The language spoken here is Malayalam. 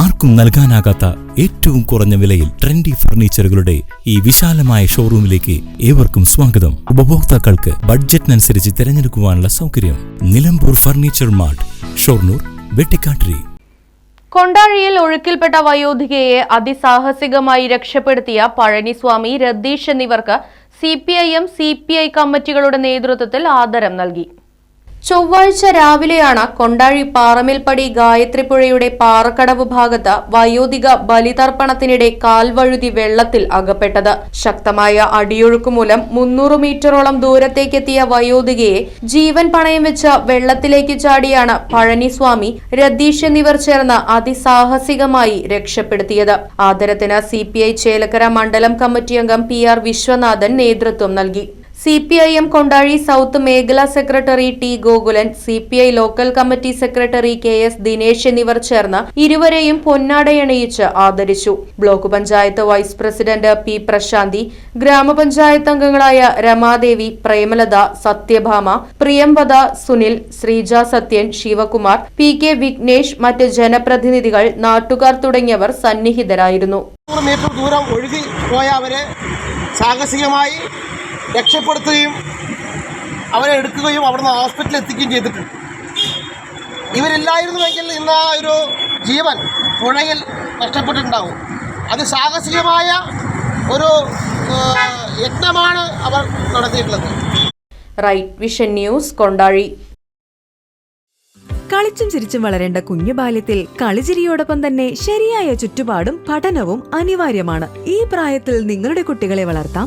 ആർക്കും നൽകാനാകാത്ത ഏറ്റവും കുറഞ്ഞ വിലയിൽ ട്രെൻഡി ഫർണിച്ചറുകളുടെ ഈ വിശാലമായ ഷോറൂമിലേക്ക് ഏവർക്കും സ്വാഗതം. ഉപഭോക്താക്കൾക്ക് ബഡ്ജറ്റിനനുസരിച്ച് തിരഞ്ഞെടുക്കുവാനുള്ള സൗകര്യം നിലമ്പൂർ ഫർണിച്ചർ മാർട്ട് ഷൊർണൂർ വെട്ടിക്കാട്ടിരി. കൊണ്ടാഴിയിൽ ഒഴുക്കിൽപ്പെട്ട വയോധികയെ അതിസാഹസികമായി രക്ഷപ്പെടുത്തിയ പഴനിസ്വാമി രതീഷ് എന്നിവർക്ക് C P I M C P I കമ്മിറ്റികളുടെ നേതൃത്വത്തിൽ ആദരം നൽകി. ചൊവ്വാഴ്ച രാവിലെയാണ് കൊണ്ടാഴി പാറമേൽപ്പടി ഗായത്രിപ്പുഴയുടെ പാറക്കടവ് ഭാഗത്ത് വയോധിക ബലിതർപ്പണത്തിനിടെ കാൽവഴുതി വെള്ളത്തിൽ അകപ്പെട്ടത്. ശക്തമായ അടിയൊഴുക്ക് മൂലം മുന്നൂറ് മീറ്ററോളം ദൂരത്തേക്കെത്തിയ വയോധികയെ ജീവൻ പണയം വെച്ച വെള്ളത്തിലേക്ക് ചാടിയാണ് പഴനിസ്വാമി രതീഷ് എന്നിവർ ചേർന്ന് അതിസാഹസികമായി രക്ഷപ്പെടുത്തിയത്. ആദരത്തിന് സി ചേലക്കര മണ്ഡലം കമ്മിറ്റി അംഗം പി ആർ വിശ്വനാഥൻ നേതൃത്വം നൽകി. C P I M Kondazhy south മേഖലാ secretary T Gokulan C P I local committee secretary K S Dinesh എന്നിവർ ചേർന്ന് ഇരുവരെയും പൊന്നാടയണിയിച്ച് ആദരിച്ചു. Block panchayat vice president P Prasanthi ഗ്രാമപഞ്ചായത്ത് അംഗങ്ങളായ രമാദേവി പ്രേമലത സത്യഭാമ പ്രിയംവദ സുനിൽ ശ്രീജ സത്യൻ ശിവകുമാർ പി കെ വിഘ്നേഷ് മറ്റ് ജനപ്രതിനിധികൾ നാട്ടുകാർ തുടങ്ങിയവർ സന്നിഹിതരായിരുന്നു. മീറ്റർ ദൂരം ഒഴുകി പോയ അവരെ സാഹസികമായി രക്ഷപ്പെടുത്തുകയും അവരെ എടുക്കുകയും അവിടുന്ന് ഹോസ്പിറ്റലിൽ എത്തിക്കുകയും ചെയ്തിട്ടുണ്ട്. ഇവരില്ലായിരുന്നുവെങ്കിൽ ഇന്ന് ആ ഒരു ജീവൻ പുഴയിൽ നഷ്ടപ്പെട്ടിട്ടുണ്ടാവും. അത് സാഹസികമായ ഒരു യത്നമാണ് അവർ നടത്തിയിട്ടുള്ളത്. റൈറ്റ് വിഷൻ ന്യൂസ് കൊണ്ടാഴി കളിച്ചും ചിരിച്ചും വളരേണ്ട കുഞ്ഞു ബാല്യത്തിൽ കളിചിരിയോടൊപ്പം തന്നെ ശരിയായ ചുറ്റുപാടും പഠനവും അനിവാര്യമാണ്. ഈ പ്രായത്തിൽ നിങ്ങളുടെ കുട്ടികളെ വളർത്താം.